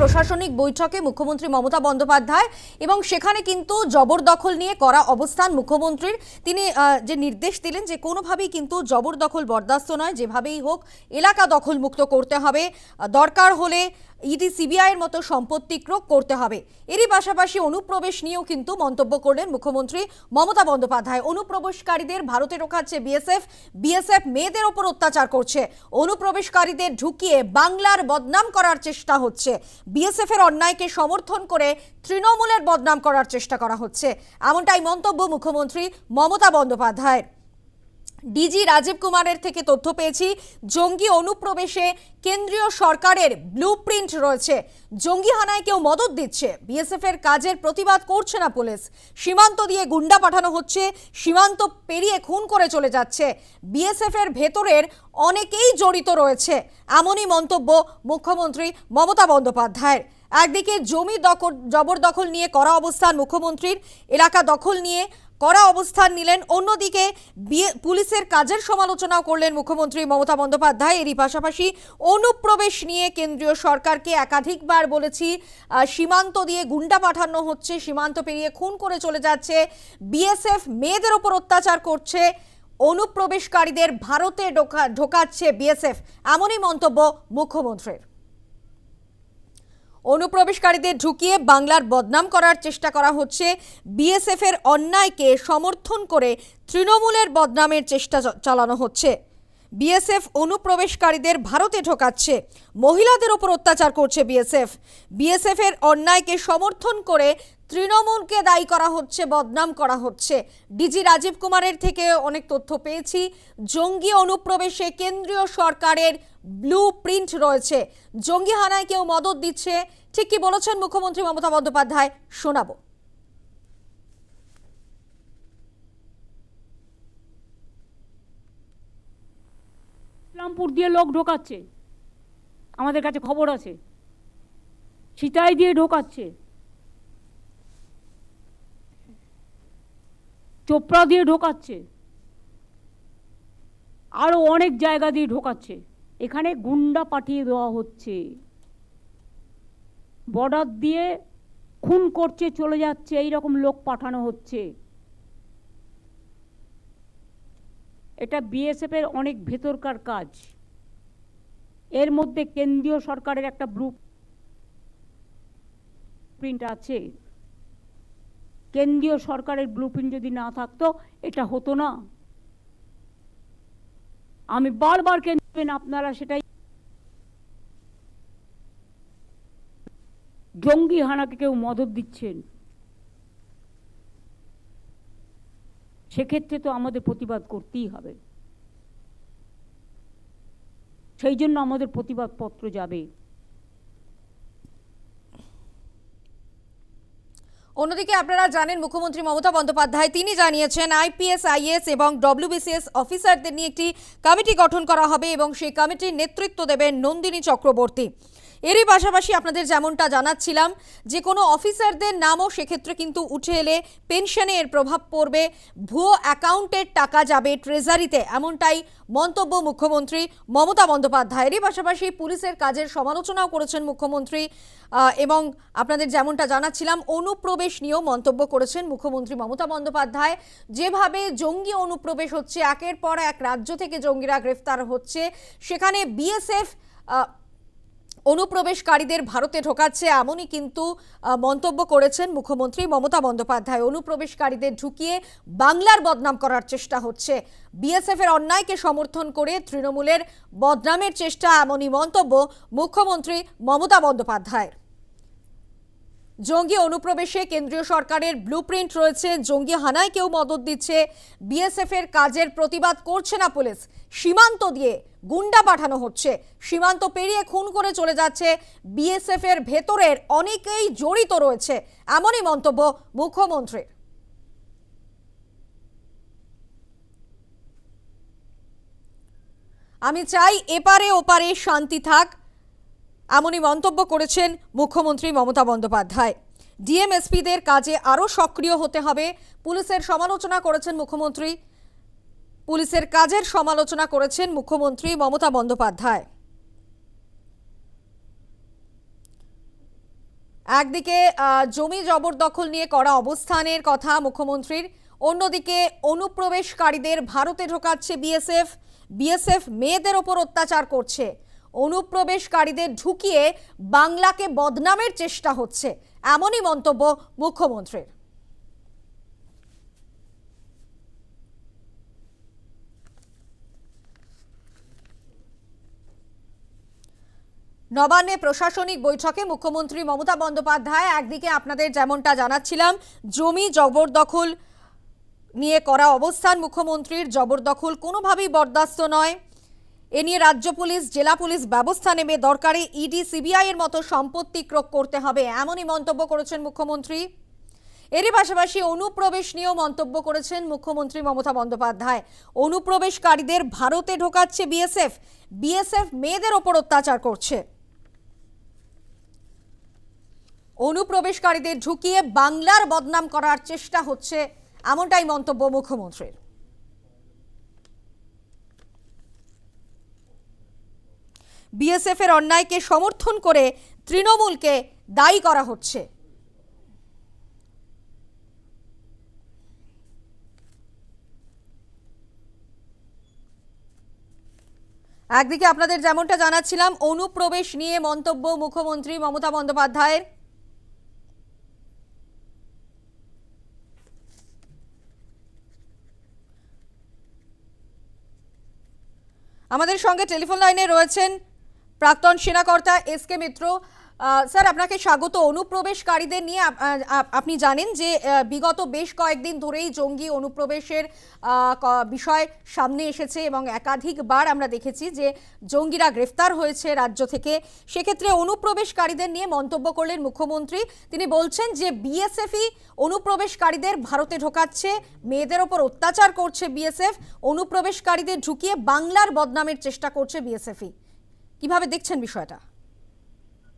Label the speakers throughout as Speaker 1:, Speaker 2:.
Speaker 1: প্রশাসনিক বৈঠকে মুখ্যমন্ত্রী মমতা বন্দ্যোপাধ্যায় এবং সেখানে কিন্তু জবরদখল নিয়ে করা অবস্থান মুখ্যমন্ত্রীর। তিনি যে নির্দেশ দিলেন যে কোনোভাবেই কিন্তু জবরদখল বরদাস্ত নয়, যেভাবেই হোক এলাকা দখলমুক্ত করতে হবে। দরকার হলে ইডি সিবিআইয়ের মতো সম্পত্তি ক্রোক করতে হবে। এরই পাশাপাশি অনুপ্রবেশ নিয়েও কিন্তু মন্তব্য করলেন মুখ্যমন্ত্রী মমতা বন্দ্যোপাধ্যায়। অনুপ্রবেশকারীদের ভারতে রোখাচ্ছে বিএসএফ। বিএসএফ মেয়েদের ওপর অত্যাচার করছে। অনুপ্রবেশকারীদের ঢুকিয়ে বাংলার বদনাম করার চেষ্টা হচ্ছে। বিএসএফ এর অন্যায়কে সমর্থন করে তৃণমূলের বদনাম করার চেষ্টা করা হচ্ছে। এমনটাই মন্তব্য মুখ্যমন্ত্রী মমতা বন্দ্যোপাধ্যায়ের। ডিজি রাজীব কুমারের থেকে তথ্য পেয়েছি, জঙ্গি অনুপ্রবেশে কেন্দ্রীয় সরকারের ব্লুপ্রিন্ট রয়েছে। জঙ্গি হানায় কেউ মদত দিচ্ছে বিএসএফ এর কাজের প্রতিবাদ করছে না পুলিশ। সীমান্ত দিয়ে গুন্ডা পাঠানো হচ্ছে, সীমান্ত পেরিয়ে খুন করে চলে যাচ্ছে। বিএসএফ এর ভেতরের অনেকেই জড়িত রয়েছে, এমনই মন্তব্য মুখ্যমন্ত্রী মমতা বন্দ্যোপাধ্যায়ের। একদিকে জমি দখল, জবরদখল নিয়ে করা অবস্থান মুখ্যমন্ত্রীর, এলাকা দখল নিয়ে কড়া অবস্থান নিলেন। অন্যদিকে পুলিশের কাজের সমালোচনাও করলেন মুখ্যমন্ত্রী মমতা বন্দ্যোপাধ্যায়। এরই পাশাপাশি অনুপ্রবেশ নিয়ে কেন্দ্রীয় সরকারকে একাধিকবার বলেছি সীমান্ত দিয়ে গুন্ডা পাঠানো হচ্ছে, সীমান্ত পেরিয়ে খুন করে চলে যাচ্ছে। বিএসএফ মেয়েদের ওপর অত্যাচার করছে, অনুপ্রবেশকারীদের ভারতে ঢোকা ঢোকাচ্ছে বিএসএফ। এমনই মন্তব্য মুখ্যমন্ত্রীর। অনুপ্রবেশকারীদের ঢুকিয়ে বাংলার বদনাম করার চেষ্টা করা হচ্ছে। বিএসএফ এর অন্যায়কে সমর্থন করে তৃণমূলের বদনামের চেষ্টা চালানো হচ্ছে। বিএসএফ অনুপ্রবেশকারীদের ভারতে ঢোকাচ্ছে। মহিলাদের ওপর অত্যাচার করছে বিএসএফ। বিএসএফ এর অন্যায়কে সমর্থন করে তৃণমূলকে দায়ী করা হচ্ছে, বদনাম করা হচ্ছে। ডিজি রাজীব কুমারের থেকে অনেক তথ্য পেয়েছি। জঙ্গি অনুপ্রবেশে কেন্দ্রীয় সরকারের ব্লু প্রিন্ট রয়েছে। জঙ্গি হানায় কেউ মদত দিচ্ছে। ঠিক কি বলেছেন মুখ্যমন্ত্রী মমতা বন্দ্যোপাধ্যায়? শোনাবো।
Speaker 2: ইসলামপুর দিয়ে লোক ঢোকাচ্ছে। আমাদের কাছে খবর আছে। সিতাই দিয়ে ঢোকাচ্ছে। চোপড়া দিয়ে ঢোকাচ্ছে। আরও অনেক জায়গা দিয়ে ঢোকাচ্ছে। এখানে গুন্ডা পাঠিয়ে দেওয়া হচ্ছে। বর্ডার দিয়ে খুন করছে, চলে যাচ্ছে এই রকম লোক পাঠানো হচ্ছে। এটা বিএসএফ এর অনেক ভেতরকার কাজ। এর মধ্যে কেন্দ্রীয় সরকারের একটা ব্লু প্রিন্ট আছে। কেন্দ্রীয় সরকারের ব্লু প্রিন্ট যদি না থাকতো, এটা হতো না। আমি বারবার কেন আপনারা সেটাই? জঙ্গি হানাকে কেউ মদত দিচ্ছেন? সেক্ষেত্রে তো আমাদের প্রতিবাদ করতেই হবে। সেই জন্য আমাদের প্রতিবাদপত্র যাবে।
Speaker 1: অন্যদিকে আপনারা জানেন, মুখ্যমন্ত্রী মমতা বন্দ্যোপাধ্যায় তিনি জানিয়েছেন আইপিএস আইএস এবং ডব্লিউবিসিএস অফিসারদের নিয়ে একটি কমিটি গঠন করা হবে এবং সেই কমিটির নেতৃত্ব দেবেন নন্দিনী চক্রবর্তী। এরই পাশাপাশি আপনাদের যেমনটা জানাচ্ছিলাম যে কোনো অফিসারদের নামও সেক্ষেত্রে কিন্তু উঠে এলে পেনশনে এর প্রভাব পড়বে। ভুয়ো অ্যাকাউন্টের টাকা যাবে ট্রেজারিতে, এমনটাই মন্তব্য মুখ্যমন্ত্রী মমতা বন্দ্যোপাধ্যায়েরই পাশাপাশি পুলিশের কাজের সমালোচনাও করেছেন মুখ্যমন্ত্রী এবং আপনাদের যেমনটা জানাচ্ছিলাম, অনুপ্রবেশ নিয়েও মন্তব্য করেছেন মুখ্যমন্ত্রী মমতা বন্দ্যোপাধ্যায়। যেভাবে জঙ্গি অনুপ্রবেশ হচ্ছে, একের পর এক রাজ্য থেকে জঙ্গিরা গ্রেফতার হচ্ছে, সেখানে বিএসএফ অনুপ্রবেশকারীদের ভারতে ঢোকাচ্ছে এমনই কিন্তু মন্তব্য করেছেন মুখ্যমন্ত্রী মমতা বন্দ্যোপাধ্যায়। অনুপ্রবেশকারীদের ঢুকিয়ে বাংলার বদনাম করার চেষ্টা হচ্ছে। বিএসএফ এর অন্যায়কে সমর্থন করে তৃণমূলের বদনামের চেষ্টা এমনই মন্তব্য মুখ্যমন্ত্রী মমতা বন্দ্যোপাধ্যায়ের। জঙ্গি অনুপ্রবেশে কেন্দ্রীয় সরকারের ব্লুপ্রিন্ট রয়েছে। জঙ্গি হানায় কেউ মদত দিচ্ছে। বিএসএফ এর কাজের প্রতিবাদ করছে না পুলিশ। সীমান্ত দিয়ে গুন্ডা পাঠানো হচ্ছে। সীমান্ত পেরিয়ে খুন করে চলে যাচ্ছে বিএসএফ এর ভেতরের অনেকেই জড়িত রয়েছে। এমনই মন্তব্য মুখ্যমন্ত্রীর। আমি চাই এপারে ওপারে শান্তি থাক। এমনই মন্তব্য করেছেন মুখ্যমন্ত্রী মমতা বন্দ্যোপাধ্যায়। ডিএমএসপিদের কাজে আরও সক্রিয় হতে হবে, পুলিশের সমালোচনা করেছেন মুখ্যমন্ত্রী। পুলিশের কাজের সমালোচনা করেছেন মুখ্যমন্ত্রী মমতা বন্দ্যোপাধ্যায়। একদিকে জমি জবরদখল নিয়ে করা অবস্থানের কথা মুখ্যমন্ত্রীর, অন্যদিকে অনুপ্রবেশকারীদের ভারতে ঢোকাচ্ছে বিএসএফ। বিএসএফ মেয়েদের ওপর অত্যাচার করছে। অনুপ্রবেশকারীদের ঢুকিয়ে বাংলাকে বদনামের চেষ্টা হচ্ছে, এমনই মন্তব্য মুখ্যমন্ত্রীর। নবান্নে প্রশাসনিক বৈঠকে মুখ্যমন্ত্রী মমতা বন্দ্যোপাধ্যায় একদিকে আপনাদের যেমনটা জানাচ্ছিলাম, জমি জবরদখল নিয়ে করা অবস্থান মুখ্যমন্ত্রীর, জবরদখল কোনোভাবেই বরদাস্ত নয়। এ নিয়ে রাজ্য পুলিশ, জেলা পুলিশ ব্যবস্থা নেবে দরকারে ইডি, সিবিআই এর মতো সম্পত্তি ক্রোক করতে হবে, এমনই মন্তব্য করেছেন মুখ্যমন্ত্রী। এরই পাশাপাশি অনুপ্রবেশ নিয়েও মন্তব্য করেছেন মুখ্যমন্ত্রী মমতা বন্দ্যোপাধ্যায়। অনুপ্রবেশকারীদের ভারতে ঢোকাচ্ছে বিএসএফ বিএসএফ মেয়েদের ওপর অত্যাচার করছে। অনুপ্রবেশকারীদের ঢুকিয়ে বাংলার বদনাম করার চেষ্টা হচ্ছে, এমনটাই মন্তব্য মুখ্যমন্ত্রীর। বিএসএফ এর অন্যায়কে সমর্থন করে তৃণমূলকে দায়ী করা হচ্ছে। একদিকে আপনাদের যেমনটা জানাচ্ছিলাম, অনুপ্রবেশ নিয়ে মন্তব্য মুখ্যমন্ত্রী মমতা বন্দ্যোপাধ্যায়ের। আমাদের সঙ্গে টেলিফোন লাইনে রয়েছেন প্রাক্তন সেনাকর্তা এস কে মিত্র স্যার, আপনাকে স্বাগত। অনুপ্রবেশকারীদের নিয়ে আপনি জানেন যে বিগত বেশ কয়েকদিন ধরেই জঙ্গি অনুপ্রবেশের বিষয় সামনে এসেছে এবং একাধিকবার আমরা দেখেছি যে জঙ্গিরা গ্রেফতার হয়েছে রাজ্য থেকে। সেক্ষেত্রে অনুপ্রবেশকারীদের নিয়ে মন্তব্য করলেন মুখ্যমন্ত্রী। তিনি বলছেন যে বিএসএফই অনুপ্রবেশকারীদের ভারতে ঢোকাচ্ছে, মেয়েদের ওপর অত্যাচার করছে বিএসএফ অনুপ্রবেশকারীদের ঢুকিয়ে বাংলার বদনামের চেষ্টা করছে বিএসএফই কীভাবে দেখছেন বিষয়টা?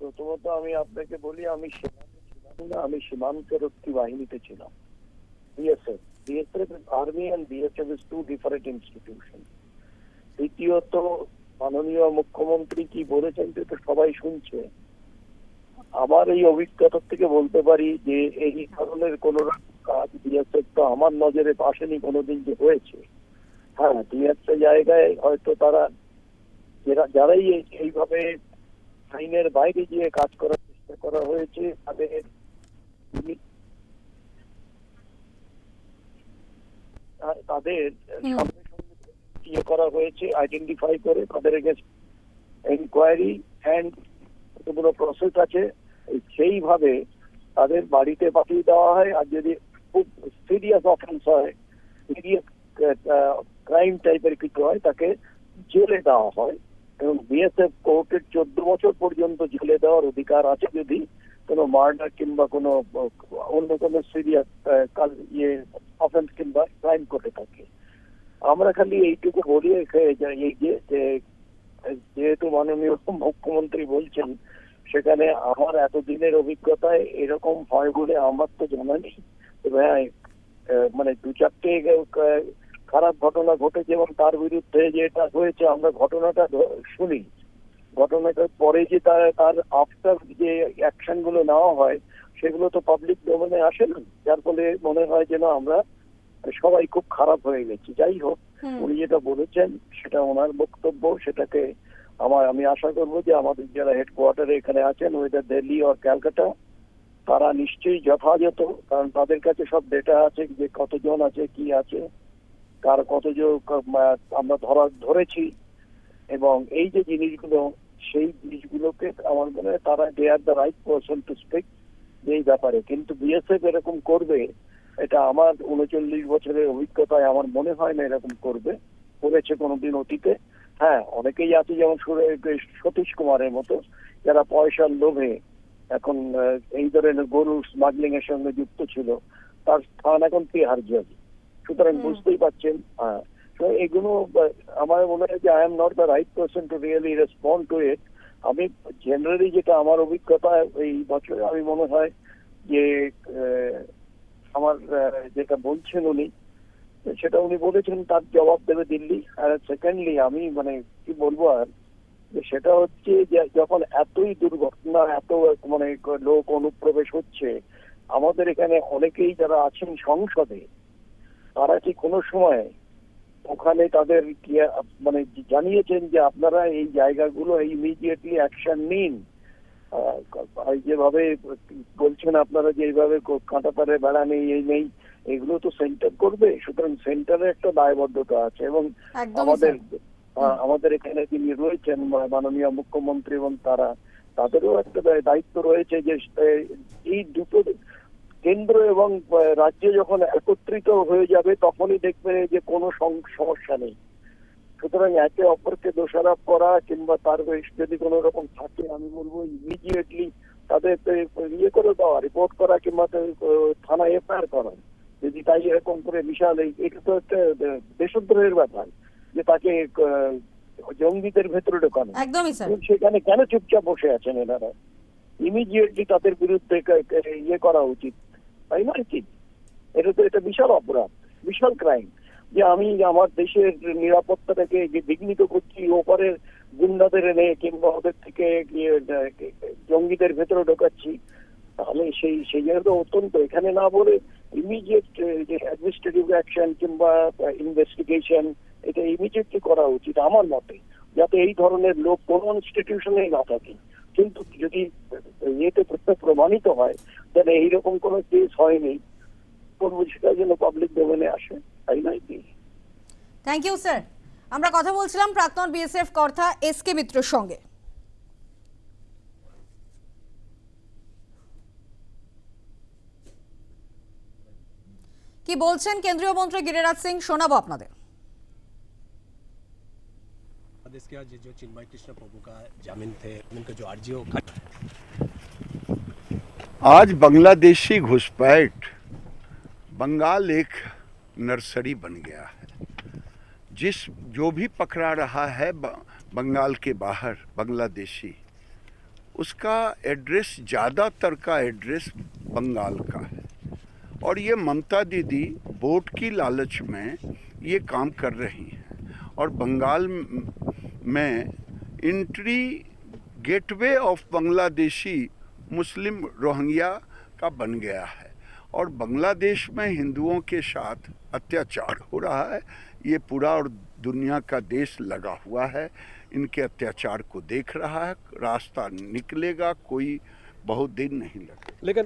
Speaker 3: প্রথমত আমি আপনাকে বলি, আমি সীমান্তে ছিলাম না, আমি বাহিনীতে ছিলাম। BSF BSF army and BSF is two different institution দ্বিতীয়ত, মাননীয় মুখ্যমন্ত্রী কি বলেছেন সেটা সবাই শুনছে। আমার এই অভিজ্ঞতা থেকে বলতে পারি যে, এই ধরনের কোন কাজ বিএসএফ তো আমার নজরে আসেনি কোনোদিন যে হয়েছে। হ্যাঁ দু একটা জায়গায় হয়তো তারা যারা- যারাই এই- এইভাবে আইনের বাইরে গিয়ে কাজ করার চেষ্টা করা হয়েছে তাদের তাদের ইয়ে করা হয়েছে আইডেন্টিফাই করে তাদের এনকোয়ারি অ্যান্ড কতগুলো প্রসেস আছে সেইভাবে তাদের বাড়িতে পাঠিয়ে দেওয়া হয়। আর যদি খুব সিরিয়াস অফেন্স হয় সিরিয়াস ক্রাইম টাইপের কিছু হয় তাকে জেলে দেওয়া হয়। এবং বিএসএফ কোর্টের চোদ্দ বছর পর্যন্ত জেলে দেওয়ার অধিকার আছে যদি কোনো মার্ডার কিংবা কোনো, অন্য কোনো সিরিয়াস ইয়ে অফেন্স কিংবা ক্রাইম করে থাকে। আমরা খালি এইটুকু বলি এই যে যেহেতু মাননীয় মুখ্যমন্ত্রী বলছেন, সেখানে আমার এতদিনের অভিজ্ঞতায় এরকম হয় বলে আমার তো জানা নেই। মানে দু চারটে খারাপ ঘটনা ঘটেছে এবং তার বিরুদ্ধে যেটা হয়েছে আমরা ঘটনাটা শুনি। ঘটনাটার পরে যে তার তার আফটার যে অ্যাকশনগুলো নেওয়া হয় সেগুলো তো পাবলিক ডোমেনে আসে না। যার ফলে মনে হয় যেন আমরা সবাই খুব খারাপ হয়ে গেছি। যাই হোক উনি যেটা বলেছেন সেটা ওনার বক্তব্য সেটাকে আমার আমি আশা করব যে আমাদের যারা হেডকোয়ার্টারে এখানে আছেন ওয়েদার দিল্লি আর ক্যালকাটা তারা নিশ্চয়ই যথাযথ কারণ তাদের কাছে সব ডেটা আছে যে কতজন আছে কি আছে। কার কতজন আমরা ধরা, ধরেছি। এবং এই যে জিনিসগুলো, সেই জিনিসগুলোকে আমার মনে হয় তারা they are the right person to speak এই ব্যাপারে। কিন্তু বিএসএফ এরকম করবে, এটা আমার উনচল্লিশ বছরের অভিজ্ঞতায় আমার মনে হয় না এরকম করবে। করেছে কোনোদিন অতীতে। হ্যাঁ অনেকেই আছে যেমন সতীশ কুমারের মতো, যারা পয়সার লোভে এখন এই ধরনের গরু স্মাগলিং এর সঙ্গে যুক্ত ছিল। তার স্থান এখন তিহার জেল সুতরাং বুঝতেই পারছেন এগুলো আমার মনে হয় যে I am not the right person to really respond to it আমি জেনারেলি যেটা আমার অভিজ্ঞতা এই বছরে আমি মনে হয় যে আমার যেটা বলছেন উনি সেটা উনি বলেছেন তার জবাব দেবে দিল্লি। আর সেকেন্ডলি আমি মানে কি বলব আর যে সেটা হচ্ছে যে যখন এতই দুর্ঘটনা এত মানে লোক অনুপ্রবেশ হচ্ছে আমাদের এখানে অনেকেই যারা আছেন সংসদে তারা কি কোনো সময় ওখানে তাদের কি মানে জানিয়েছেন যে আপনারা এই জায়গাগুলো ইমিডিয়েটলি অ্যাকশন নিন? যেভাবে বলছেন আপনারা যে এইভাবে কাঁটাতারে বেড়া নেই এই নেই এগুলো তো সেন্টার করবে। সুতরাং সেন্টারে একটা দায়বদ্ধতা আছে এবং আমাদের আমাদের এখানে যিনি রয়েছেন মাননীয় মুখ্যমন্ত্রী এবং তারা তাদেরও একটা দায়িত্ব রয়েছে যে এই দুটো কেন্দ্র এবং রাজ্য যখন একত্রিত হয়ে যাবে তখনই দেখবে যে কোনো সমস্যা নেই। সুতরাং একে অপরকে দোষারোপ করা কিংবা তার যদি কোনো রকম থাকে আমি বলব ইমিডিয়েটলি তাদের ইয়ে করে দেওয়া রিপোর্ট করা কিংবা থানায় এফআইআর করা। যদি তাই এরকম করে বিশাল এই- এটা তো একটা দেশদ্রোহের ব্যাপার যে তাকে জঙ্গিদের ভেতরে ঢোকানো। সেখানে কেন চুপচাপ বসে আছেন এনারা? ইমিডিয়েটলি তাদের বিরুদ্ধে ইয়ে করা উচিত। কি এটা তো এটা বিশাল অপরাধ, বিশাল ক্রাইম যে আমি আমার দেশের নিরাপত্তাটাকে যে বিঘ্নিত করছি, ওপরের গুন্ডাদের এনে কিংবা ওদের থেকে জঙ্গিদের ভেতরে ঢোকাচ্ছি, তাহলে সেই সেই জায়গা তো অত্যন্ত। এখানে না বলে ইমিডিয়েট যে অ্যাডমিনিস্ট্রেটিভ অ্যাকশন কিংবা ইনভেস্টিগেশন এটা ইমিডিয়েটলি করা উচিত আমার মতে। যাতে এই ধরনের লোক কোনো ইনস্টিটিউশনেই না থাকে। কিন্তু যদি ইয়েতে প্রত্যেক প্রমাণিত হয়, তাহলে এইরকম কোনো কেস হয়নি। করব সেটা যেন পাবলিক ডোমেনে আসে, তাই নয় কি?
Speaker 1: থ্যাংক ইউ স্যার আমরা কথা বলছিলাম প্রাক্তন বিএসএফ কর্তা এস কে মিত্রর সঙ্গে। কি বলছেন কেন্দ্রীয় মন্ত্রী গিরিরাজ সিং? শোনাবো আপনাদের।
Speaker 4: आदेश किया जो चिन्मय कृष्ण प्रभु का जामीन थे उनका जो अर्जी हो
Speaker 5: आज बांग्लादेशी घुसपैठ बंगाल एक नर्सरी बन गया है। जिस जो भी पकड़ा रहा है बंगाल के बाहर, बांग्लादेशी, उसका एड्रेस, ज़्यादातर का एड्रेस बंगाल का है। और ये ममता दीदी वोट की लालच में ये काम कर रही हैं। और बंगाल में entry gateway of Bangladeshi Muslim Rohingya का बन गया है। और बांग्लादेश में हिंदुओं के साथ अत्याचार हो रहा है। ये पूरा और दुनिया का देश लगा हुआ है। इनके अत्याचार को देख रहा है। रास्ता निकलेगा, कोई बहुत दिन नहीं लगेगा।
Speaker 4: लेकिन